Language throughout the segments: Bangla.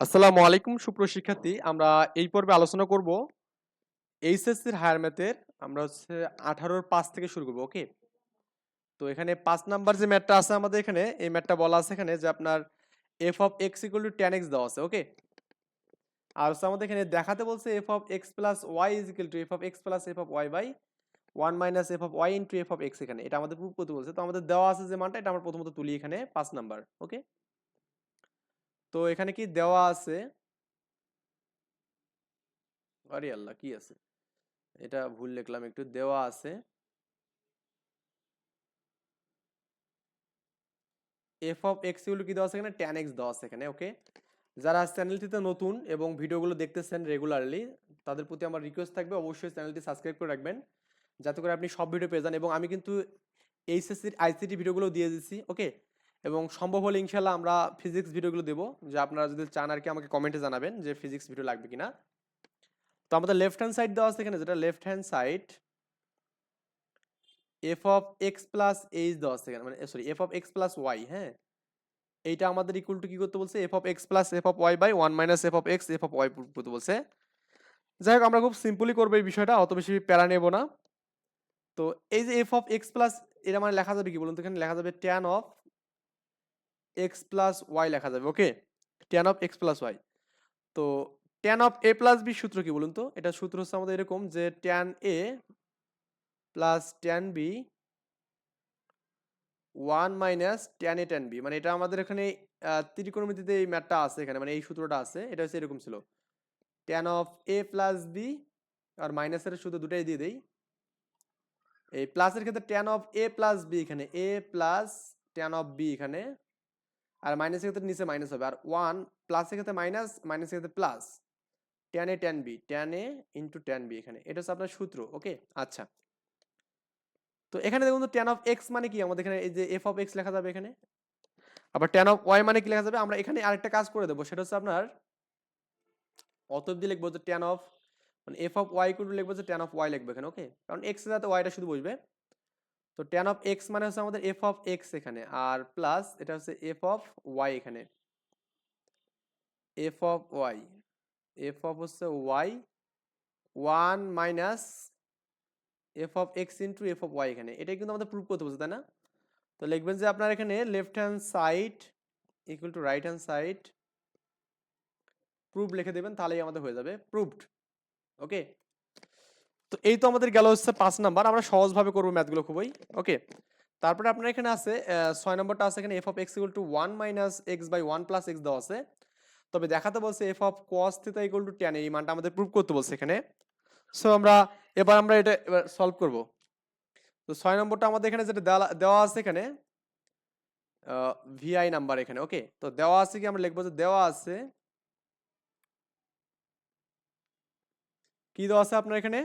আসসালামু আলাইকুম সুপ্রশিক্ষার্থী আমরা এই পর্বে আলোচনা করব এইচএসসির হায়ার ম্যাথের। আমরা হচ্ছে আঠারোর পাঁচ থেকে শুরু করব, ওকে? তো এখানে পাঁচ নাম্বার যে ম্যাথটা আছে আমাদের এখানে, এই ম্যাথটা বলা আছে এখানে যে আপনার F of X equal to ten X দেওয়া আছে, ওকে? আর হচ্ছে আমাদের এখানে দেখাতে বলছে F of X plus Y is equal to F of X plus F of Y by one minus F of Y into F of X এখানে। এটা আমাদের প্রুফ করতে বলছে। তো আমাদের দেওয়া আছে যে মানটা, এটা আমরা প্রথমত তুলি এখানে পাঁচ নাম্বার, ওকে? তো এখানে কি দেওয়া আছে? আরে আল্লাহ, কি আছে? এটা ভুল লিখলাম, একটু দেওয়া আছে। এফ অফ এক্স ইউল কি দেওয়া আছে এখানে? ট্যান এক্স দেওয়া আছে এখানে ওকে যারা চ্যানেলটিতে নতুন এবং ভিডিওগুলো দেখতেছেন রেগুলারলি তাদের প্রতি আমার রিকোয়েস্ট থাকবে অবশ্যই চ্যানেলটি সাবস্ক্রাইব করে রাখবেন, যাতে করে আপনি সব ভিডিও পেয়ে যান এবং আমি কিন্তু এইচএসসির আইসিটি ভিডিওগুলো দিয়ে দিচ্ছি ওকে এবং সম্ভব হলে ইনশাল্লাহ আমরা ফিজিক্স ভিডিওগুলো দেবো, যে আপনারা যদি চান আর কি আমাকে কমেন্টে জানাবেন যে ফিজিক্স ভিডিও লাগবে কিনা। তো আমাদের লেফট হ্যান্ড সাইড দেওয়া আছে এখানে, যেটা left hand side F of X plus H দেওয়া আছে এখানে মানে sorry F of X plus Y হ্যাঁ? এইটা আমাদের ইকুয়াল টু কি করতে বলছে? F of X plus F of Y by one minus F of X F of Y করতে বলছে। যাই হোক, আমরা খুব সিম্পলি করব এই বিষয়টা, অত বেশি প্যারা নেব না। তো এই যে এফ অফ এক্স প্লাস এটা মানে লেখা যাবে কি বলুন তো? এখানে লেখা যাবে tan of X plus Y লেখা যাবে okay tan of X plus Y তো tan of A plus B সূত্র কি বলুন তো? এটা সূত্র হচ্ছে আমাদের এরকম যে tan A plus tan B one minus tan A tan B মানে এটা আমাদের এখানে ত্রিকোণমিতিতে এই ম্যাথটা আছে এখানে মানে এই সূত্রটা আছে, এটা হচ্ছে এরকম ছিল। Tan of A plus B আর মাইনাসের শুধু দুটাই দিয়ে দেই। এই প্লাসের ক্ষেত্রে tan of A plus B এখানে A plus tan of B এখানে আর মাইনাসের ক্ষেত্রে নিচে মাইনাস হবে। আর ওয়ান প্লাসের ক্ষেত্রে মাইনাস মাইনাসের ক্ষেত্রে plus tan a tan b tan a into tan b এখানে। এটা হচ্ছে আপনার সূত্র ওকে আচ্ছা। তো এখানে দেখুন তো ট্যান অফ এক্স মানে কি? আমাদের এখানে এই যে এফ অফ এক্স লেখা যাবে এখানে। আবার ট্যান অফ ওয়াই মানে কি লেখা যাবে? আমরা এখানে আরেকটা কাজ করে দেবো। সেটা হচ্ছে আপনার অতএব দিয়ে লিখব যে ট্যান অফ মানে এফ অফ ওয়াই কুড লিখব যে ট্যান অফ ওয়াই লিখব এখানে ওকে কারণ এক্স সাথে ওয়াইটা শুধু বসবে। তো ট্যান অফ এক্স মানে হচ্ছে আমাদের এফ অফ এক্স এখানে, আর প্লাস এটা হচ্ছে এফ অফ ওয়াই এখানে। F of y f of হচ্ছে y one minus f of x into f of y এখানে। এটাই কিন্তু আমাদের প্রুভ করতে বলছে, তাই না? তো লিখবেন যে আপনার এখানে left hand side equal to right hand side prove লিখে দেবেন, তাহলেই আমাদের হয়ে যাবে প্রুভড ওকে তো এই তো আমাদের গেল হচ্ছে পাঁচ নাম্বার, আমরা সহজভাবে করব ম্যাথগুলো খুবই। ওকে, তারপরে আপনার এখানে আছে ছয় নম্বরটা আছে এখানে f of x equal to one minus x by one plus x দেওয়া আছে। তবে দেখাতে বলছে f of cos theta equal to ten এই মানটা আমাদের প্রুভ করতে বলছে এখানে। সো আমরা এবার আমরা এটা এবার সলভ করব। তো ছয় নম্বরটা আমাদের এখানে যেটা দেওয়া আছে এখানে ভিআই নাম্বার এখানে, ওকে? তো দেওয়া আছে কি আমরা লিখব যে দেওয়া আছে, কি দেওয়া আছে আপনার এখানে?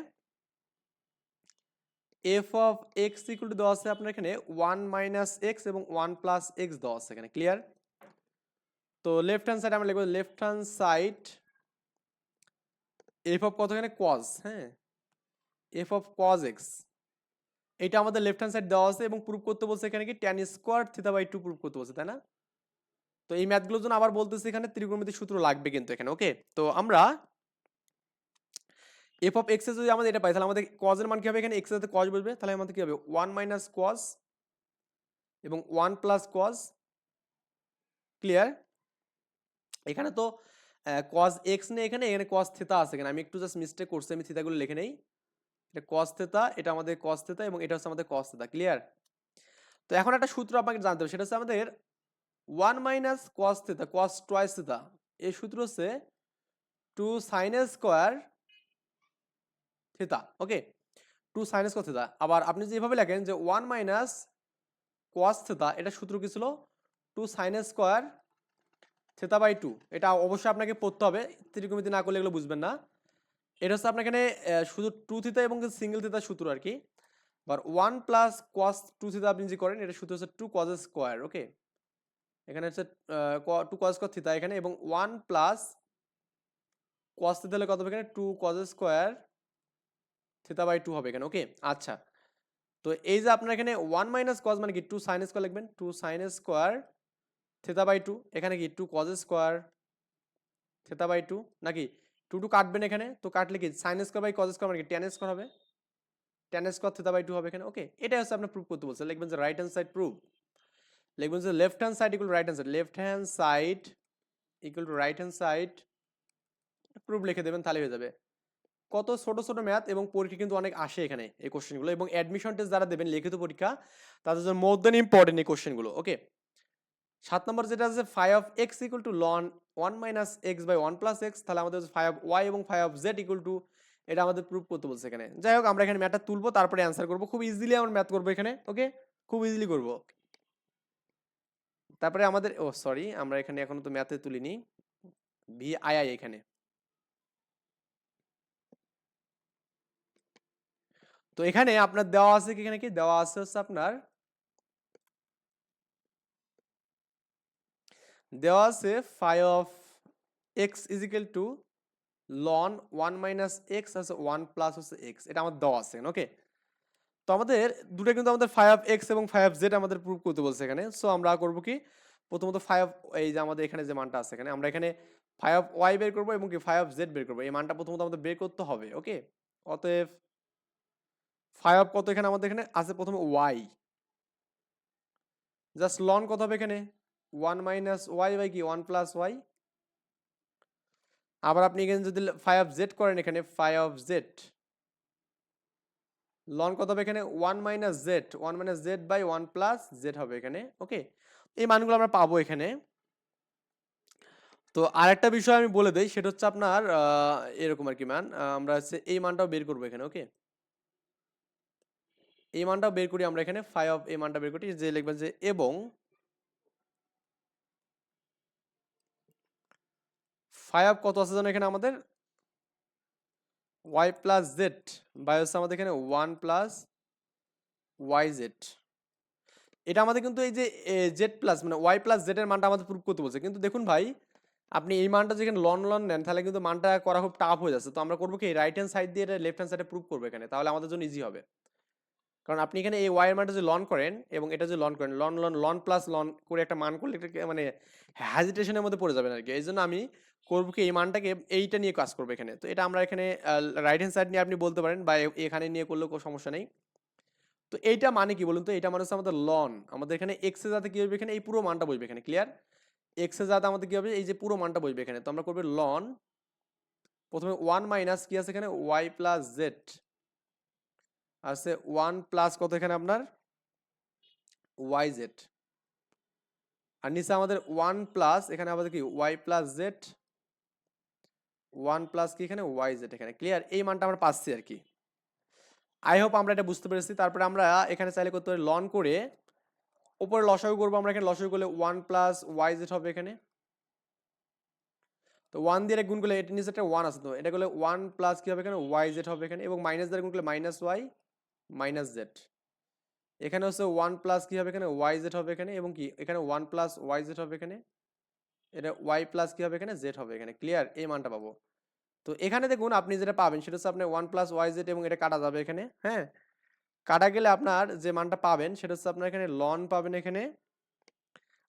F of x equal to দেওয়া আছে আপনার এখানে ওয়ান মাইনাস এক্স এবং ওয়ান প্লাস এক্স দেওয়া আছে এখানে ক্লিয়ার তো লেফট হ্যান্ড সাইড আমরা লিখব left hand side f of কত এখানে? কজ হ্যাঁ? এফ অফ কজ এক্স এটা আমাদের লেফট হ্যান্ড সাইড দেওয়া আছে এবং প্রুভ করতে বলছে এখানে কি? Tan square theta by two prove করতে বলছে, তাই না? তো এই ম্যাথগুলোর জন্য আবার বলতেছে এখানে ত্রিকোণমিতিক সূত্র লাগবে কিন্তু এখানে ওকে তো আমরা এফ অফ এক্স যদি আমাদের এটা পাই, তাহলে আমাদের কজের মান কি হবে এখানে? এক্সের সাথে কজ বসবে, তাহলে আমাদের কি হবে? ওয়ান মাইনাস কজ এবং ওয়ান প্লাস কজ ক্লিয়ার এখানে তো কজ এক্স নেই এখানে এখানে কজ থেতা আছে এখানে। আমি একটু জাস্ট মিস্টেক করছি, আমি থিতাগুলো লিখে নেই। এটা কজ থেতা এটা আমাদের কজ থেতা এবং এটা হচ্ছে আমাদের কজ থেতা ক্লিয়ার তো এখন একটা সূত্র আপনাকে জানতে হবে, সেটা হচ্ছে আমাদের one minus cos theta cos twice theta এই সূত্র হচ্ছে two sine square theta okay two sine square theta আবার আপনি যদি এভাবে লেখেন যে ওয়ান মাইনাস কস থেতা এটা সূত্র কি ছিল? Two sine square theta by two এটা অবশ্যই আপনাকে পড়তে হবে। ত্রিকোণমিতি না করলে এগুলো বুঝবেন না। এটা হচ্ছে আপনার এখানে শুধু টু থিতা এবং সিঙ্গেল থিতা সূত্র আর কি। আর one plus cos two theta আপনি যে করেন, এটা সূত্র হচ্ছে টু কজ স্কোয়ার ওকে এখানে হচ্ছে টু কজ স্কোয়ার থিতা এখানে এবং ওয়ান প্লাস কস থিতা হলে কত হবে এখানে? Two cos square theta by two হবে এখানে ওকে আচ্ছা তো এই যে আপনার এখানে ওয়ান মাইনাস কজ মানে কি? টু সাইন স্কোয়ার লিখবেন। Two sine square theta by two এখানে কি? Two cos square theta by two নাকি? টু টু কাটবেন এখানে, তো কাটলে কি? Sine square by cos square মানে কি? টেন স্কোয়ার হবে। Tan square theta by two হবে এখানে ওকে এটাই হচ্ছে আপনার প্রুফ করতে বলছে। লিখবেন যে রাইট হ্যান্ড সাইড প্রুফ লিখবেন যে left hand side equal right hand side left hand side equal to right hand side proof লিখে দেবেন তাহলে হয়ে যাবে। কত ছোট ছোট ম্যাথ এবং পরীক্ষা কিন্তু অনেক আসে এখানে এই কোশ্চেনগুলো এবং অ্যাডমিশন টেস্ট যারা দেবেন লিখিত পরীক্ষা, তাদের জন্য মোর দেন ইম্পর্টেন্ট এই কোশ্চেনগুলো ওকে সাত নম্বর যেটা আছে five of x equal to loan one minus x by one plus x তাহলে আমাদের ফাইভ ওয়াই এবং five of z equal to এটা আমাদের প্রুফ করতে বলছে এখানে। যাই হোক, আমরা এখানে ম্যাথটা তুলবো, তারপরে অ্যান্সার করব। খুব ইজিলি আমরা ম্যাথ করব এখানে ওকে খুব ইজিলি করব। তারপরে আমাদের ও সরি আমরা এখানে এখনও তো ম্যাথে তুলিনি। ভি আই আই এখানে। তো এখানে আপনার দেওয়া আছে কি এখানে কি? দেওয়া আছে হচ্ছে আপনার দেওয়া আছে five of x equal to loan one minus x আছে ওয়ান প্লাস হচ্ছে এক্স এটা আমার দেওয়া আছে ওকে তো আমাদের দুটো কিন্তু আমাদের ফাইভ অফ এক্স এবং ফাইভ জেড আমাদের প্রুভ করতে বলছে এখানে। সো আমরা করব কি? প্রথমত ফাইভ এই যে আমাদের এখানে যে মানটা আছে এখানে, আমরা এখানে ফাইভ ওয়াই বের করব এবং কি ফাইভ জেড বের করব। এই মানটা প্রথমত আমাদের বের করতে হবে ওকে অতএব ফাইভ কত এখানে আমাদের এখানে? আছে প্রথমে ওয়াই জাস্ট লন কত হবে এখানে? ওয়ান মাইনাস ওয়াই বাই কি? ওয়ান প্লাস ওয়াই আবার আপনি এখানে যদি ফাইভ অফ জেড করেন এখানে ফাইভ জেড লন কত হবে এখানে? One minus z one minus z by one plus z হবে এখানে ওকে এই মানগুলো আমরা পাবো এখানে। তো আরেকটা বিষয় আমি বলে দিই, সেটা হচ্ছে আপনার এরকম আর কি মান আমরা হচ্ছে এই মানটাও বের করব এখানে ওকে এই মানটাও বের করি আমরা এখানে ফাইভ অফ এই মানটা বের করি, যে লিখবেন যে এবং ফাইভ কত আছে যেন এখানে আমাদের? ওয়াই প্লাস জেড বাই হচ্ছে আমাদের এখানে ওয়ান প্লাস ওয়াই জেড এটা আমাদের কিন্তু এই যে জেড প্লাস মানে ওয়াই প্লাস জেড এর মানটা আমাদের প্রুভ করতে বলছে। কিন্তু দেখুন ভাই, আপনি এই মানটা যেখানে লন লন নেন, তাহলে কিন্তু মানটা করা খুব টাফ হয়ে যাচ্ছে। তো আমরা করব কি রাইট হ্যান্ড সাইড দিয়ে এটা লেফট হ্যান্ড সাইডে প্রুভ করব এখানে, তাহলে আমাদের জন্য ইজি হবে। কারণ আপনি এখানে এই ওয়াইয়ের মানটা যদি লন করেন এবং এটা যদি লন করেন ln ln ln plus ln করে একটা মান করলে এটাকে মানে হ্যাজিটেশনের মধ্যে পড়ে যাবেন আর কি এই জন্য আমি করব কি, এই মানটাকে এইটা নিয়ে কাজ করব এখানে। তো এটা আমরা এখানে রাইট হ্যান্ড সাইড নিয়ে আপনি বলতে পারেন বা এখানে নিয়ে করলেও কোনো সমস্যা নেই। তো এইটা মানে কি বলুন তো? এটা মানে হচ্ছে আমাদের লন আমাদের এখানে এক্স যাতে কী হবে এখানে? এই পুরো মানটা বসবে এখানে ক্লিয়ার এক্স যাতে আমাদের কী হবে? এই যে পুরো মানটা বসবে এখানে। তো আমরা করব লন প্রথমে ওয়ান মাইনাস কি আছে এখানে? ওয়াই প্লাস জেড আছে ওয়ান প্লাস কত এখানে আপনার? Y Z. আর নিচে আমাদের ওয়ান প্লাস, এখানে আমাদের কি? Y plus z. One plus কি এখানে? ওয়াই জেড এখানে। ক্লিয়ার? এই মানটা আমরা পাচ্ছি আর কি। আই হোপ আমরা এটা বুঝতে পেরেছি। তারপরে আমরা এখানে চাইলে করতে পারি লন করে উপরে লসাগু করব আমরা এখানে। লসাগু করলে ওয়ান প্লাস ওয়াই জেড হবে এখানে। তো ওয়ান দিয়ে গুণ করলে এটা নিচে একটা ওয়ান আছে তো। এটা করলে ওয়ান প্লাস কি হবে এখানে? ওয়াই জেড হবে এখানে। এবং মাইনাস দিয়ে গুণ করলে মাইনাস ওয়াই মাইনাস জেড এখানে হচ্ছে ওয়ান প্লাস কি হবে এখানে? ওয়াই জেড হবে এখানে এবং কি? এখানে ওয়ান প্লাস ওয়াই জেড হবে এখানে। এটা ওয়াই প্লাস কি হবে এখানে? জেড হবে এখানে। ক্লিয়ার এই মানটা পাবো। তো এখানে দেখুন আপনি যেটা পাবেন সেটা হচ্ছে আপনার ওয়ান প্লাস ওয়াই জেড এবং এটা কাটা যাবে এখানে হ্যাঁ? কাটা গেলে আপনার যে মানটা পাবেন সেটা হচ্ছে আপনার এখানে লন পাবেন এখানে।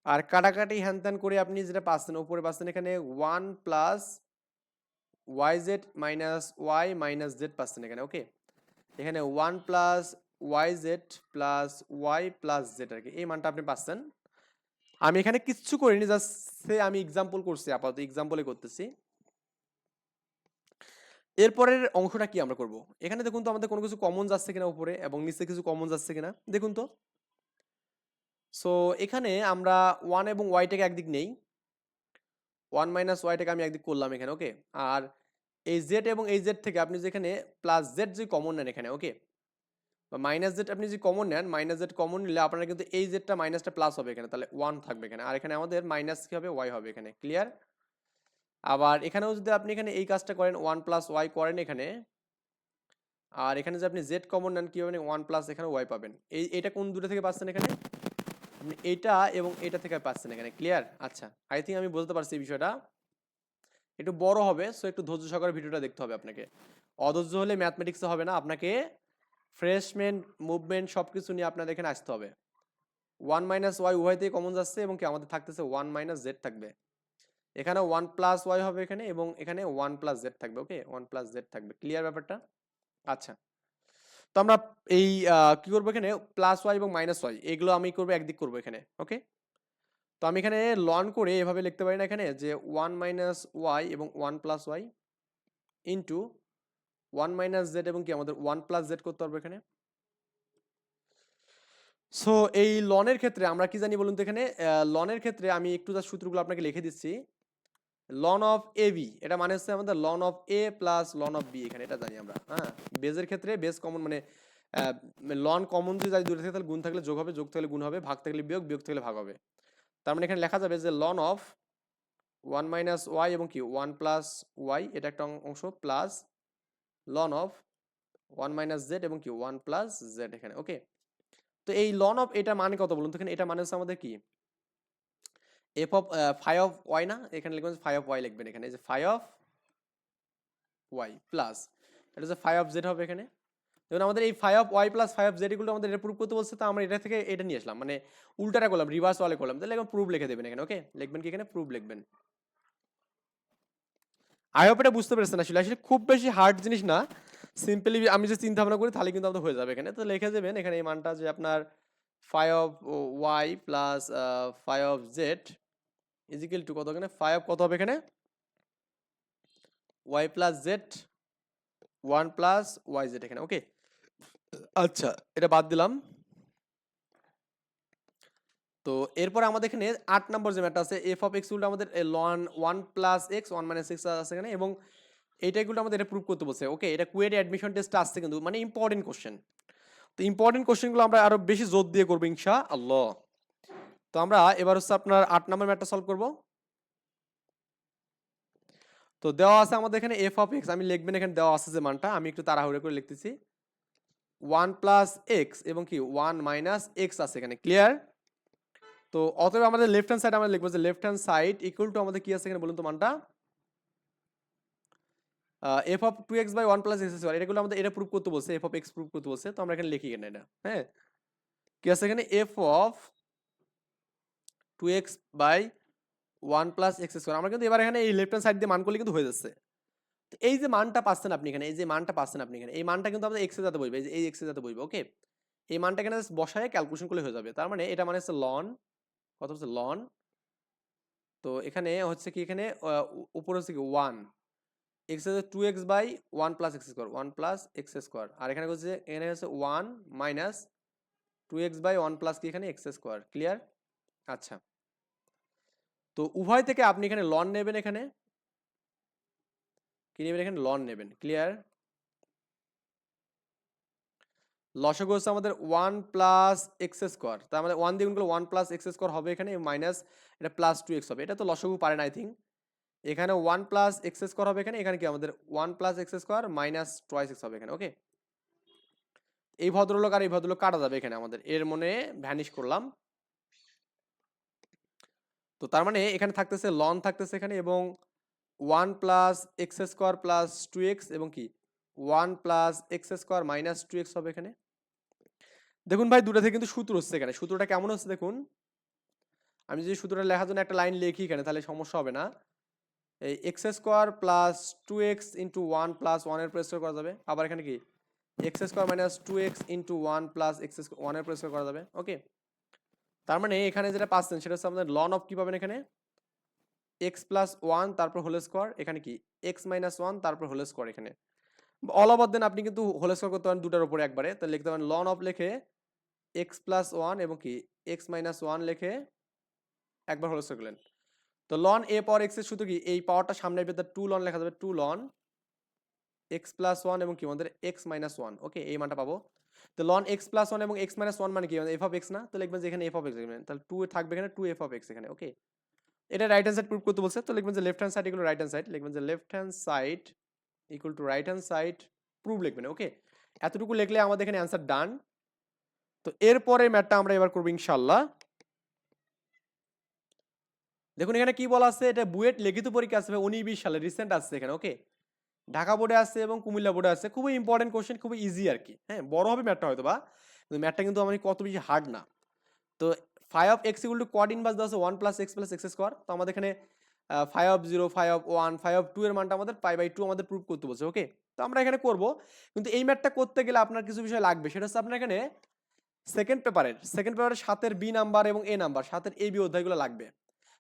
আর কাটাকাটি হ্যান ত্যান করে আপনি যেটা পাচ্ছেন, উপরে পাচ্ছেন এখানে one plus y z minus y minus z পাচ্ছেন এখানে ওকে এখানে one plus y z plus y plus z আর কি। এই মানটা আপনি পাচ্ছেন। আমি এখানে কিচ্ছু করিনি, জাস্ট সে আমি এক্সাম্পল করছি, আপাতত এক্সাম্পলে করতেছি। এরপরের অংশটা কি আমরা করব? এখানে দেখুন তো আমাদের কোনো কিছু কমন যাচ্ছে কিনা উপরে এবং নিচে কিছু কমন যাচ্ছে কিনা। দেখুন তো। সো এখানে আমরা ওয়ান এবং ওয়াইটাকে একদিক নেই। ওয়ান মাইনাস ওয়াইটাকে আমি একদিক করলাম এখানে ওকে আর এই জেড এবং এই জেড থেকে আপনি যেখানে প্লাস জেড যে কমন নেন এখানে ওকে বা মাইনাস জেড আপনি যে কমন নেন মাইনাস জেড কমন নিলে আপনার কিন্তু এই জেডটা মাইনাসটা প্লাস হবে এখানে, তাহলে ওয়ান থাকবে এখানে। আর এখানে আমাদের মাইনাস কি হবে? ওয়াই হবে এখানে ক্লিয়ার আবার এখানেও যদি আপনি এখানে এই কাজটা করেন ওয়ান প্লাস ওয়াই করেন এখানে, আর এখানে যে আপনি জেড কমন নেন, কি হবে? ওয়ান প্লাস এখানে ওয়াই পাবেন। এই এটা কোন দুটো থেকে পাচ্ছেন এখানে? আপনি এইটা এবং এটা থেকে পাচ্ছেন এখানে ক্লিয়ার আচ্ছা আই থিঙ্ক আমি বুঝতে পারছি এই বিষয়টা। একটু বড় হবে সো একটু ধৈর্য সহকারে ভিডিওটা দেখতে হবে আপনাকে। অধৈর্য হলে ম্যাথমেটিক্সে হবে না, আপনাকে ফ্রেশমেন্ট মুভমেন্ট সব কিছু নিয়ে আপনাদের এখানে আসতে হবে। ওয়ান মাইনাস ওয়াই উভয় থেকে কমন যাচ্ছে এবং কি আমাদের থাকতেছে ওয়ান মাইনাস জেড থাকবে। এখানে ওয়ান প্লাস ওয়াই হবে এখানে এবং এখানে ওয়ান প্লাস জেড থাকবে ওকে ওয়ান প্লাস জেড থাকবে। ক্লিয়ার ব্যাপারটা? আচ্ছা। তো আমরা এই কি করব এখানে? প্লাস ওয়াই এবং মাইনাস ওয়াই এগুলো আমি করব একদিক করব এখানে ওকে তো আমি এখানে লন করে এভাবে লিখতে পারি না এখানে যে ওয়ান মাইনাস ওয়াই এবং one plus y into one minus z এবং কি আমাদের ওয়ান প্লাস জেড করতে পারব এখানে। সো এই লনের ক্ষেত্রে আমরা কি জানি বলুন তো এখানে? লনের ক্ষেত্রে আমি একটু তার সূত্রগুলো আপনাকে লিখে দিচ্ছি। লন অফ এ বি এটা মানে হচ্ছে আমাদের ln of A plus ln of B এখানে, এটা জানি আমরা হ্যাঁ? বেজের ক্ষেত্রে বেস কমন মানে লন কমন যদি যায় দূরে থাকে তাহলে গুণ থাকলে যোগ হবে, যোগ থাকলে গুণ হবে, ভাগ থাকলে বিয়োগ বিয়োগ থাকলে ভাগ হবে। তার মানে এখানে লেখা যাবে যে loan of one minus Y এবং কি? ওয়ান প্লাস ওয়াই এটা একটা অংশ plus loan of one minus Z এবং কি? ওয়ান প্লাস জেড এখানে ওকে তো এই লন অফ এটা মানে কত বলুন তো এখানে? এটা মানে হচ্ছে আমাদের কি? F of phi of y না? এখানে লিখবেন ফাই অফ ওয়াই লিখবেন এখানে যে ফাই অফ ওয়াই প্লাস এটা হচ্ছে ফাই অফ জেড হবে এখানে। দেখুন আমাদের এই five of y plus five z এগুলো আমাদের এটা প্রুভ করতে বলছে, তো আমরা এটা থেকে এটা নিয়ে আসলাম। মানে উল্টাটা করলাম রিভার্স ওয়ালে করলাম। তাহলে এখন প্রুফ লিখে দেবেন এখানে ওকে লিখবেন কি এখানে? প্রুফ লিখবেন। আই হোপ এটা বুঝতে পেরেছেন আসলে। আসলে খুব বেশি হার্ড জিনিস না। সিম্পলি আমি যে চিন্তা ভাবনা করি, তাহলে কিন্তু আমাদের হয়ে যাবে এখানে। তো লিখে দেবেন এখানে এই মানটা যে আপনার five of y plus five of z equal to কত এখানে? ফাইভ অফ কত হবে এখানে? Y plus z one plus y z এখানে ওকে আচ্ছা এটা বাদ দিলাম। তো এরপরে আমাদের এখানে আট নম্বর যে ম্যাটটা আছে এফ অফ এক্স উল্টো আমাদের loan one plus x, one minus x আছে এখানে এবং এইটাগুলো আমাদের এটা প্রুভ করতে বলছে। ওকে, এটা কুয়েট অ্যাডমিশন টেস্ট আসছে কিন্তু মানে ইম্পর্টেন্ট কোশ্চেন তো ইম্পর্টেন্ট কোশ্চেনগুলো আমরা আরও বেশি জোর দিয়ে করব ইনশা আল্লাহ তো আমরা এবার হচ্ছে আপনার আট নম্বর ম্যাটটা সলভ করব। তো দেওয়া আছে আমাদের এখানে এফ অফ এক্স, আমি লিখবেন এখানে দেওয়া আছে যে মানটা, আমি একটু তাড়াহুড়ো করে লিখতেছি। ওয়ান প্লাস এক্স এবং কি ওয়ান মাইনাস এক্স আছে এখানে ক্লিয়ার তো অতএব আমাদের লেফট হ্যান্ড সাইড আমরা লিখব যে left hand side equal to আমাদের কি আছে এখানে বলুন তো মানটা? F of two x by one plus x square এটাগুলো আমাদের এটা প্রুভ করতে বলছে এফ অফ এক্স প্রুভ করতে বলছে, তো আমরা এখানে লিখি এখানে এটা হ্যাঁ? কি আছে এখানে? F of two x by one plus x square আমরা কিন্তু এবার এখানে এই লেফট হ্যান্ড সাইড দিয়ে মান করলে কিন্তু হয়ে যাচ্ছে। তো এই যে মানটা পাচ্ছেন আপনি এখানে, এই যে মানটা পাচ্ছেন আপনি এখানে, এই মানটা কিন্তু আমাদের এক্সে যাতে বইবে, এই এক্সে যাতে বইবে, ওকে? এই মানটা এখানে বসায় ক্যালকুলেশন করলে হয়ে যাবে, তার মানে এটা মানে হচ্ছে লন কত হচ্ছে লন তো এখানে হচ্ছে কি এখানে উপরে হচ্ছে কি ওয়ান এক্স হচ্ছে two x by one plus x square one plus x square আর এখানে হচ্ছে এখানে হচ্ছে one minus two x by one plus কি এখানে এক্স স্কোয়ার ক্লিয়ার আচ্ছা তো উভয় থেকে আপনি এখানে লন নেবেন এখানে কি নেবেন এখানে? লন নেবেন। ক্লিয়ার লসগু হচ্ছে আমাদের ওয়ান প্লাস এক্স স্কোয়ার তার আমাদের ওয়ান দিয়ে করলে ওয়ান প্লাস এক্স স্কোয়ার হবে এখানে মাইনাস এটা প্লাস টু এক্স হবে। এটা তো লসগু পারে না আই থিঙ্ক এখানে ওয়ান প্লাস এক্স স্কোয়ার হবে এখানে এখানে কি আমাদের one plus x square minus twice x হবে এখানে ওকে এই ভদ্রলোক আর এই ভদ্রলোক কাটা যাবে এখানে আমাদের। এর মনে ভ্যানিশ করলাম। তো তার মানে এখানে থাকতেছে লন থাকতেছে এখানে এবং one plus x square plus two x এবং কি? One plus x square minus two x হবে এখানে। দেখুন ভাই, দুটো থেকে কিন্তু সূত্র হচ্ছে এখানে। সূত্রটা কেমন হচ্ছে দেখুন। আমি যদি সূত্রটা লেখার জন্য একটা লাইন লিখি এখানে, তাহলে সমস্যা হবে না। এই x square plus two x into one plus ওয়ানের প্রেস করা যাবে। আবার এখানে কি? X square minus two x into one plus x ওয়ানের প্রেস করা যাবে। ওকে? তার মানে এখানে যেটা পাচ্ছেন, সেটা হচ্ছে আমাদের লন অফ কি পাবেন এখানে? এক্স প্লাস ওয়ান তারপর হোল স্কোয়ার এখানে কি? এক্স মাইনাস ওয়ান তারপর হোল স্কোয়ার এখানে। অল ওভার দেন আপনি কিন্তু হোল স্কোয়ার করতে পারেন দুটার উপরে একবারে। তাহলে লিখতে পারেন লন অফ লেখে এক্স প্লাস ওয়ান এবং কি? এক্স মাইনাস ওয়ান লেখে একবার হোল স্কোয়ার করলেন। তো লন এ পাওয়ার এক্সের শুধু কি? এই পাওয়ারটা সামনে ভেতর টু লন লেখা যাবে টু লন এক্স প্লাস ওয়ান এবং কি? আমাদের এক্স মাইনাস ওয়ান ওকে এই মানটা পাবো। তো লন এক্স প্লাস ওয়ান এবং এক্স মাইনাস ওয়ান মানে কি? এফ অফ এক্স না? তো লিখবেন যে এখানে এফ অফ এক্স লিখবেন তাহলে টু থাকবে এখানে টু এফ অফ এক্স এখানে। ওকে এটা রাইট হ্যান্ড সাইড প্রুভ করতে বলছে, তো লিখবেন যে লেফট হ্যান্ড সাইড এগুলো রাইট হ্যান্ড সাইড লিখবেন যে left hand side equal to right hand side prove লিখবেন ওকে এতটুকু লিখলে আমাদের এখানে অ্যান্সার ডান তো এরপরে ম্যাটটা আমরা এবার করব ইনশাল্লাহ দেখুন এখানে কি বলা আছে? এটা বুয়েট লিখিত পরীক্ষা আসবে উনিশ বিশ সালে রিসেন্ট আসছে এখানে ওকে ঢাকা বোর্ডে আছে এবং কুমিল্লা বোর্ডে আছে খুবই ইম্পর্টেন্ট কোশ্চেন খুবই ইজি আর কি হ্যাঁ? বড় হবে ম্যাটটা হয়তো বা ম্যাটটা কিন্তু আমার কত বেশি হার্ড না। তো five of x equal to cot inverse দেওয়া আছে one plus x plus x square তো আমাদের এখানে five of zero five of one five of two এর মানটা আমাদের পাই বাই টু আমাদের প্রুভ করতে বলছে ওকে তো আমরা এখানে করব, কিন্তু এই ম্যাথটা করতে গেলে আপনার কিছু বিষয় লাগবে, সেটা হচ্ছে আপনার এখানে সেকেন্ড পেপারের সেকেন্ড পেপারের সাতের বি নাম্বার এবং এ নাম্বার সাতের এ বি অধ্যায়গুলো লাগবে।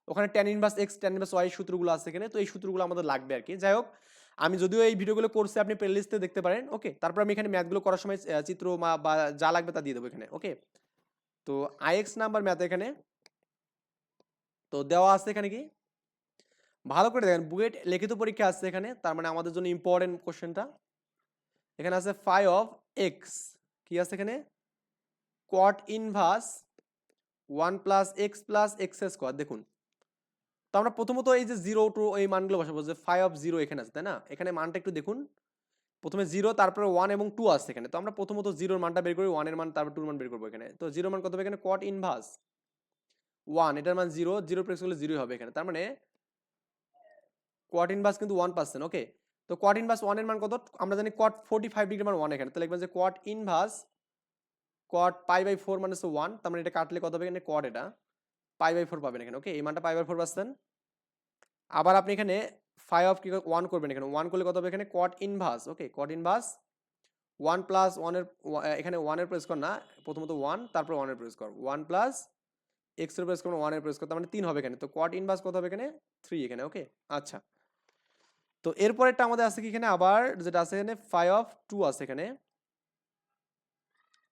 ওখানে tan inverse x tan inverse y সূত্রগুলো আছে এখানে, তো এই সূত্রগুলো আমাদের লাগবে আর কি। যাই হোক, আমি যদিও এই ভিডিওগুলো করছি, আপনি প্লেলিস্টে দেখতে পারেন ওকে তারপর আমি এখানে ম্যাথগুলো করার সময় চিত্র বা যা লাগবে তা দিয়ে দেবো এখানে ওকে তো আইএক্স নাম্বার ম্যাথ এখানে। তো দেওয়া আছে এখানে কি? ভালো করে দেখেন, বুয়েট লিখিত পরীক্ষা আছে এখানে, তার মানে আমাদের জন্য ইম্পর্টেন্ট কোশ্চেনটা এখানে আছে ফাইভ অফ এক্স কি আছে এখানে? Cot inverse one plus x plus x square দেখুন। তো আমরা প্রথমত এই যে জিরো টু এই মানগুলো বসাবো, যে ফাইভ অফ জিরো এখানে আছে, তাই না? এখানে মানটা একটু দেখুন। প্রথমে জিরো তারপরে ওয়ান এবং টু আসছে এখানে। তো আমরা প্রথমত জিরোর মানটা বের করি ওয়ানের মান, তারপর টুর মান বের করব এখানে। তো জিরো মান কত হবে এখানে? কট ইনভার্স ওয়ান এটার মান জিরো জিরো প্রেস করলে জিরোই হবে এখানে। তার মানে কোয়াট ইনভার্স কিন্তু ওয়ান পার্সেন্ট ওকে তো কোয়াট ইনভার্স ওয়ানের মান কত? আমরা জানি কোয়াট ফোর্টি ফাইভ ডিগ্রি মান ওয়ান এখানে। তো লিখবেন যে cot inverse cot pi by four মানে ওয়ান তার মানে এটা কাটলে কত হবে এখানে? কোয়াট এটা। পাই বাই ফোর পাবেন এখানে ওকে এই মানটা পাই বাই ফোর পার্সেন্ট আবার আপনি এখানে ফাইভ অফ কি ওয়ান করবেন এখানে। ওয়ান করলে কত হবে এখানে? Cot inverse okay cot inverse one plus ওয়ানের এখানে ওয়ানের প্রেস কর না, প্রথমত ওয়ান তারপর ওয়ানের প্রেস কর। ওয়ান প্লাস এক্সের প্রেস করুন ওয়ানের প্রেস কর, তার মানে তিন হবে এখানে। তো কোয়াট ইনভার্স কত হবে এখানে? থ্রি এখানে ওকে আচ্ছা। তো এরপরেরটা আমাদের আছে কি এখানে? আবার যেটা আছে এখানে ফাইভ অফ টু আছে এখানে।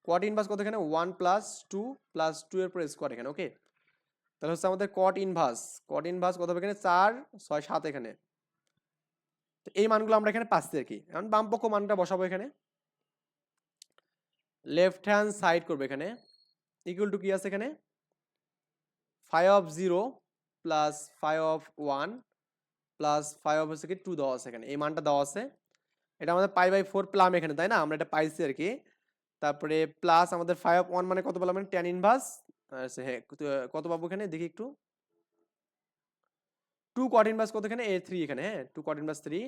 কোয়াট ইনভার্স কত এখানে? One plus two plus two এর পর স্কোয়ার এখানে ওকে তাহলে হচ্ছে আমাদের কট ইনভার্স কট ইনভার্স কত হবে এখানে? চার, ছয়, সাত এখানে। তো এই মানগুলো আমরা এখানে পাচ্ছি আর কি। এখন বাম পক্ষ মানটা বসাবো এখানে। লেফট হ্যান্ড সাইড করবে এখানে। ইকুয়াল টু কি আছে এখানে? Five of zero plus five of one plus five of হচ্ছে কি টু দেওয়া আছে এখানে। এই মানটা দেওয়া আছে। এটা আমাদের পাই বাই ফোর প্লাম এখানে, তাই না? আমরা এটা পাইছি আর কি। তারপরে প্লাস আমাদের ফাইভ অফ ওয়ান মানে কত পেলাম? টেন ইনভার্স হ্যাঁ কত পাবো এখানে? দেখি একটু। টু কট ইনভার্স কত এখানে এ থ্রি এখানে হ্যাঁ two cot inverse three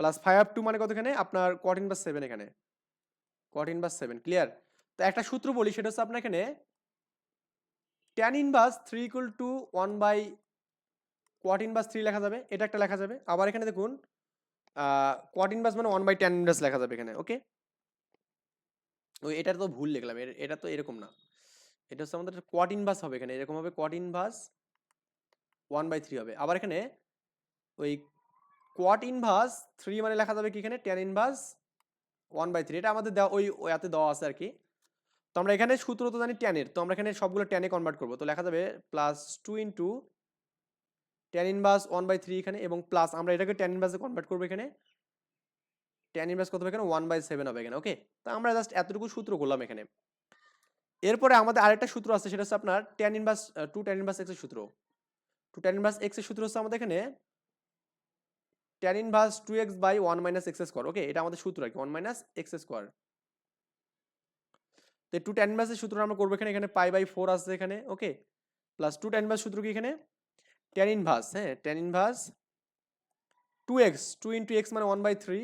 plus five two মানে কত এখানে আপনার কট ইনভার্স সেভেন এখানে কট ইনভার্স সেভেন ক্লিয়ার তো একটা সূত্র বলি, সেটা হচ্ছে আপনার এখানে tan inverse three equal to one by cot inverse three লেখা যাবে, এটা একটা লেখা যাবে, আবার এখানে দেখুন কোয়াট ইনভার্স মানে ওয়ান বাই ট্যান ইনভার্স লেখা যাবে এখানে ওকে ওই এটা তো ভুল লিখলাম এটা তো এরকম না। এটা হচ্ছে আমাদের কোয়াট ইনভার্স হবে এখানে। এরকম হবে cot inverse one by three হবে। আবার এখানে ওই কোয়াট ইনভার্স থ্রি মানে লেখা যাবে কি এখানে? Tan inverse one by three এটা আমাদের দেওয়া, ওই ওয়াতে দেওয়া আছে আর কি তো আমরা এখানে সূত্র তো জানি ট্যানের তো আমরা এখানে সবগুলো ট্যানে কনভার্ট করব। তো লেখা যাবে plus two into tan inverse one by three এখানে এবং প্লাস আমরা এটাকে ট্যান ইনভার্সে কনভার্ট করব এখানে। টেন ইনভার্স কত হবে এখানে? ওয়ান বাই সেভেন হবে এখানে। ওকে তো আমরা জাস্ট এতটুকু সূত্র করলাম এখানে। এরপরে আমাদের আরেকটা সূত্র আছে, সেটা হচ্ছে আপনার tan inverse two tan inverse এক্সের সূত্র। টু ট্যান ইনভার্স এক্সের সূত্র হচ্ছে আমাদের এখানে tan inverse two x by one minus x square okay এটা আমাদের সূত্র আর কি ওয়ান মাইনাস এক্স স্কোয়ার তো টু ট্যান ইনভার্সের সূত্র আমরা করব এখানে এখানে পাই বাই ফোর আছে এখানে okay plus two tan inverse সূত্র কি এখানে? ট্যান ইনভার্স হ্যাঁ tan inverse two x two into x মানে ওয়ান বাই থ্রি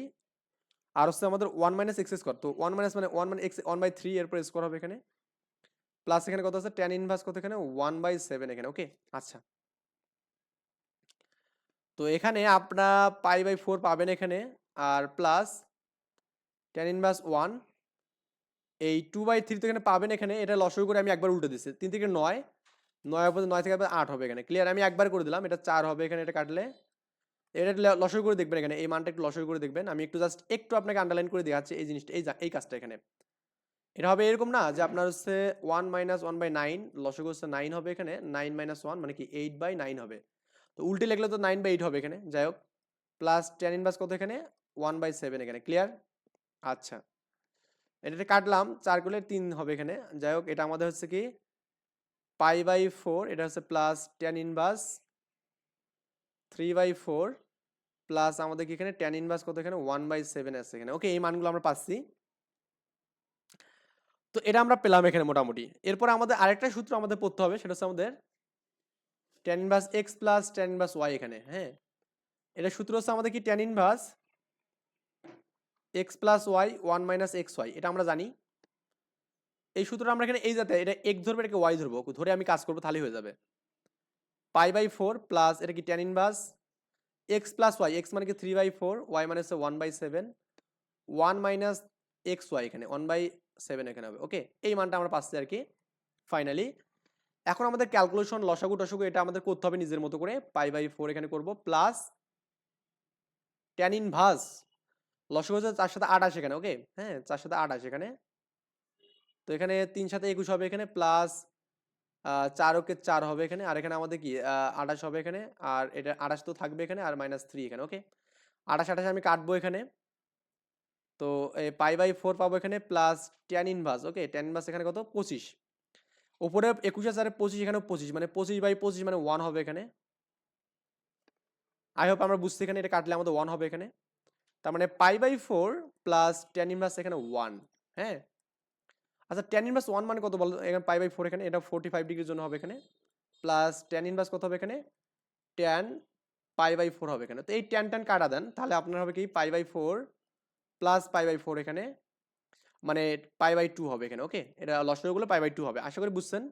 আর হচ্ছে আমাদের ওয়ান মাইনাস এক্স স্কোয়ার তো ওয়ান মাইনাস মানে ওয়ান মানে এক্স ওয়ান বাই থ্রি এরপর স্কোয়ার হবে এখানে। প্লাস এখানে কত আছে? ট্যান ইনভার্স কত এখানে? ওয়ান বাই সেভেন এখানে ওকে আচ্ছা। তো এখানে আপনার পাই বাই ফোর পাবেন এখানে, আর প্লাস ট্যান ইনভার্স ওয়ান এই টু বাই থ্রি তো এখানে পাবেন এখানে, এটা লসই করে আমি একবার উল্টে দিচ্ছি তিন থেকে নয় নয় পর্যন্ত নয় থেকে আট হবে এখানে। ক্লিয়ার আমি একবার করে দিলাম, এটা চার হবে এখানে, এটা কাটলে। এটা লসই করে দেখবেন এখানে, এই মানটা একটু লসই করে দেখবেন। আমি একটু জাস্ট একটু আপনাকে আন্ডারলাইন করে দেখাচ্ছি এই জিনিসটা, এই এই কাজটা এখানে। এটা হবে এরকম না যে আপনার হচ্ছে one minus one by nine লসক হচ্ছে নাইন হবে এখানে নাইন মাইনাস ওয়ান মানে কি এইট বাই নাইন হবে। তো উল্টে লিখলে তো নাইন বাই এইট হবে এখানে, যাই হোক প্লাস টেন ইনভার্স কত এখানে? ওয়ান বাই সেভেন এখানে ক্লিয়ার আচ্ছা। এটা কাটলাম চার করলে তিন হবে এখানে, যাই হোক, এটা আমাদের হচ্ছে কি পাই বাই ফোর এটা হচ্ছে plus tan inverse three by four plus আমাদের কি এখানে টেন ইনভার্স কত এখানে? ওয়ান বাই সেভেন আছে এখানে। ওকে এই মানগুলো আমরা পাচ্ছি। তো এটা আমরা পেলাম এখানে মোটামুটি। এরপর আমাদের আরেকটা সূত্র আমাদের পড়তে হবে, সেটা হচ্ছে আমাদের tan inverse x plus tan inverse y এখানে হ্যাঁ? এটা সূত্র হচ্ছে আমাদের কি tan inverse x plus y one minus x y এটা আমরা জানি। এই সূত্রটা আমরা এখানে, এই যাতে এটা এক্স ধরবে, এটাকে ওয়াই ধরবো, ধরে আমি কাজ করব, তাহলেই হয়ে যাবে। পাই বাই ফোর প্লাস এটা কি tan inverse x plus y x মানে কি থ্রি বাই ফোর ওয়াই মানে হচ্ছে one by seven one minus x y এখানে ওয়ান বাই সেভেন এখানে হবে। ওকে এই মানটা আমরা পাচ্ছি আর কি ফাইনালি এখন আমাদের ক্যালকুলেশন লসাগু টসাগু এটা আমাদের করতে হবে নিজের মতো করে। পাই বাই ফোর এখানে করব প্লাস ট্যান ইনভার্স লসাগু হচ্ছে চার সাথে আঠাশ এখানে ওকে হ্যাঁ চার সাথে আঠাশ এখানে। তো এখানে তিন সাথে একুশ হবে এখানে প্লাস চার ওকে চার হবে এখানে। আর এখানে আমাদের কি আঠাশ হবে এখানে। আর এটা আঠাশ তো থাকবে এখানে, আর মাইনাস থ্রি এখানে ওকে আঠাশ আঠাশ আমি কাটবো এখানে। তো পাই বাই ফোর পাবো এখানে plus tan inverse okay tan inverse এখানে কত? পঁচিশ। উপরে একুশ হাজারে পঁচিশ এখানে পঁচিশ মানে পঁচিশ বাই পঁচিশ মানে ওয়ান হবে এখানে। আই হোপ আমরা বুঝতে এখানে এটা কাটলে আমাদের ওয়ান হবে এখানে। তার মানে pi by four plus tan inverse এখানে ওয়ান হ্যাঁ? আচ্ছা ট্যান ইনভার্স ওয়ান মানে কত বলো এখানে পাই বাই ফোর এখানে, এটা ফোর্টি ফাইভ ডিগ্রির জন্য হবে এখানে। প্লাস ট্যান ইনভার্স কত হবে এখানে? ট্যান পাই বাই ফোর হবে এখানে। তো এই ট্যান ট্যান কাটা দেন, তাহলে আপনার হবে কি? Pi by four plus pi by four এখানে মানে পাই বাই টু হবে এখানে ওকে এটা লসগুলো পাই বাই টু হবে, আশা করি বুঝছেন?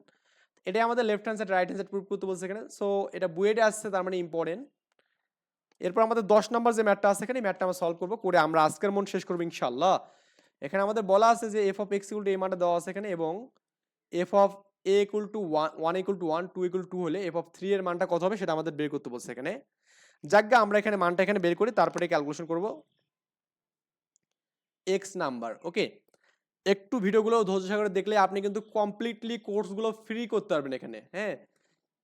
এটাই আমাদের left hand side right hand side prove করতে বলছে এখানে সো এটা বুয়েটে আসছে, তার মানে ইম্পর্টেন্ট এরপর আমাদের দশ নম্বর যে ম্যাটটা আছে এখানে ম্যাটটা আমরা সলভ করব, করে আমরা আজকের মন শেষ করব ইনশাল্লাহ এখানে আমাদের বলা আছে যে f of x equal to এই মানটা দেওয়া আছে এখানে, এবং f of a equal to one one equal to one two equal to হলে এফ অফ থ্রি এর মানটা কত হবে, সেটা আমাদের বের করতে বলছে এখানে। যাজ্ঞা আমরা এখানে মানটা এখানে বের করি তারপরে ক্যালকুলেশন করব। এক্স নাম্বার ওকে একটু ভিডিওগুলো ধৈর্য সহকারে দেখলে আপনি কিন্তু কমপ্লিটলি কোর্সগুলো ফ্রি করতে পারবেন এখানে হ্যাঁ?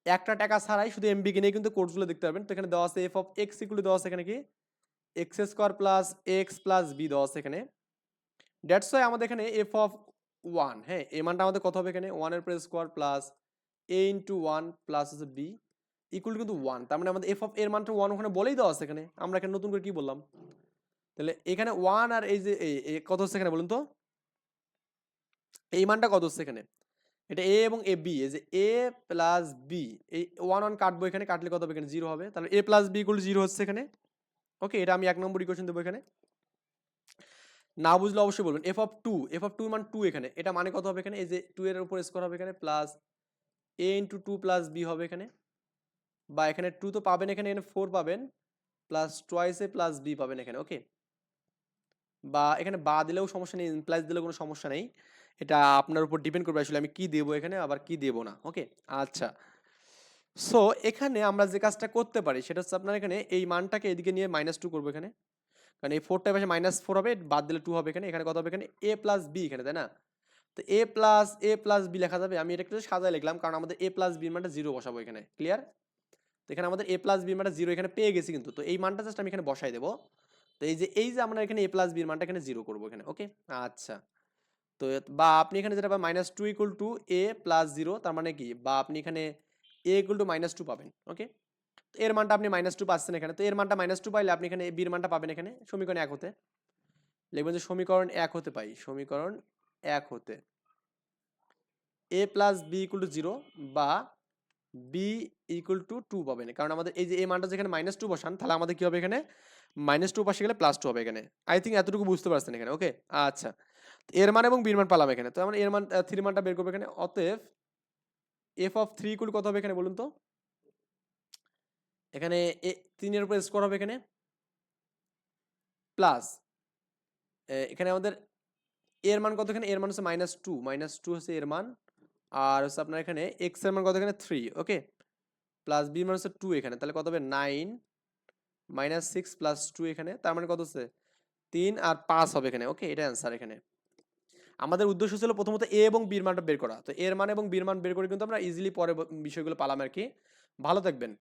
একটা টাকা ছাড়াই শুধু এমবি কিনে কিন্তু কোর্সগুলো দেখতে পারবেন। তো এখানে দেওয়া আছে এফ অফ এক্স ইকুয়াল দেওয়া আছে এখানে কি? X square plus x plus b দেওয়া আছে এখানে। ড্যাটস ওয়াই আমাদের এখানে এফ অফ ওয়ান হ্যাঁ? এ মানটা আমাদের কত হবে এখানে? ওয়ানের press square plus a into one plus হচ্ছে বি ইকুয়াল কিন্তু ওয়ান তার মানে আমাদের এফ অফ এর মানটা ওয়ান ওখানে বলেই দেওয়া আছে এখানে। আমরা এখানে নতুন করে কি বললাম? তাহলে এখানে ওয়ান আর এই যে কত হচ্ছে এখানে বলুন তো? এই মানটা কত হচ্ছে এখানে? এটা এ এবং এ বি এই যে এ প্লাস বি এই ওয়ান ওয়ান কাটবো এখানে, কাটলে কত হবে এখানে? জিরো হবে। তাহলে A plus B equal zero হচ্ছে এখানে। ওকে এটা আমি এক নম্বর ইকুয়েশন দেবো এখানে। না বুঝলে অবশ্যই বলবেন। F of two f of two মান টু এখানে। এটা মানে কত হবে এখানে? এই যে টু এর উপর স্কোর হবে এখানে plus a into two plus b হবে এখানে। বা এখানে টু তো পাবেন এখানে এখানে ফোর পাবেন plus twice a plus b পাবেন এখানে। ওকে বা এখানে বা দিলেও সমস্যা নেই প্লাস দিলেও কোনো সমস্যা নেই। এটা আপনার উপর ডিপেন্ড করবে আসলে আমি কি দেবো এখানে, আবার কি দেবো না ওকে আচ্ছা। সো এখানে আমরা যে কাজটা করতে পারি, সেটা হচ্ছে আপনার এখানে এই মানটাকে এদিকে নিয়ে মাইনাস টু করব এখানে। কারণ এই ফোরটা পাশে মাইনাস ফোর হবে, বাদ দিলে টু হবে এখানে এখানে কত হবে এখানে? এ প্লাস বি এখানে, তাই না? তো a plus a plus b লেখা যাবে, আমি এটা একটু সাজায় লিখলাম, কারণ আমাদের এ প্লাস বির মানটা জিরো বসাবো এখানে ক্লিয়ার তো এখানে আমাদের এ প্লাস বি মানটা জিরো এখানে পেয়ে গেছি কিন্তু, তো এই মানটা জাস্ট আমি এখানে বসাই দেবো। তো এই যে এই যে আমরা এখানে এ প্লাস বির মানটা এখানে জিরো করব এখানে ওকে আচ্ছা। তো বা আপনি এখানে যেটা পাবেন minus two equal to a plus zero তার মানে কি? বা আপনি এখানে a equal to minus two পাবেন ওকে এর মানটা আপনি মাইনাস টু পাচ্ছেন এখানে, তো এর মানটা মাইনাস টু পাইলে আপনি এখানে বির মানটা পাবেন এখানে, সমীকরণ এক হতে। লিখবেন যে সমীকরণ এক হতে পাই, সমীকরণ এক হতে। A plus b equal to zero বা বি ইকুয়াল টু টু পাবেন কারণ আমাদের এই যে, এই মানটা যেখানে মাইনাস টু বসান, তাহলে আমাদের কি হবে এখানে? মাইনাস টু পাশে গেলে প্লাস টু হবে এখানে। আই থিঙ্ক এতটুকু বুঝতে পারছেন এখানে ওকে আচ্ছা। এর মান এবং বির মান পালাম এখানে। তো আমরা এর মান থ্রি মানটা বের করব এখানে। অতএব এফ অফ থ্রি ইকুয়াল কত হবে এখানে বলুন তো? এখানে এ তিনের উপর স্কোর হবে এখানে। প্লাস এখানে আমাদের এর মান কত এখানে? এর মান হচ্ছে মাইনাস টু মাইনাস টু হচ্ছে এর মান আর হচ্ছে আপনার এখানে এক্সের মান কত এখানে? থ্রি ওকে প্লাস বি মান হচ্ছে টু এখানে, তাহলে কত হবে? Nine minus six plus two এখানে, তার মানে কত হচ্ছে? তিন আর পাঁচ হবে এখানে ওকে এটা অ্যান্সার এখানে। আমাদের উদ্দেশ্য ছিল প্রথমত এ এবং বির মানটা বের করা। তো এর মান এবং বির মান বের করে কিন্তু আমরা ইজিলি পরে বিষয়গুলো পালাম আর কি। ভালো থাকবেন।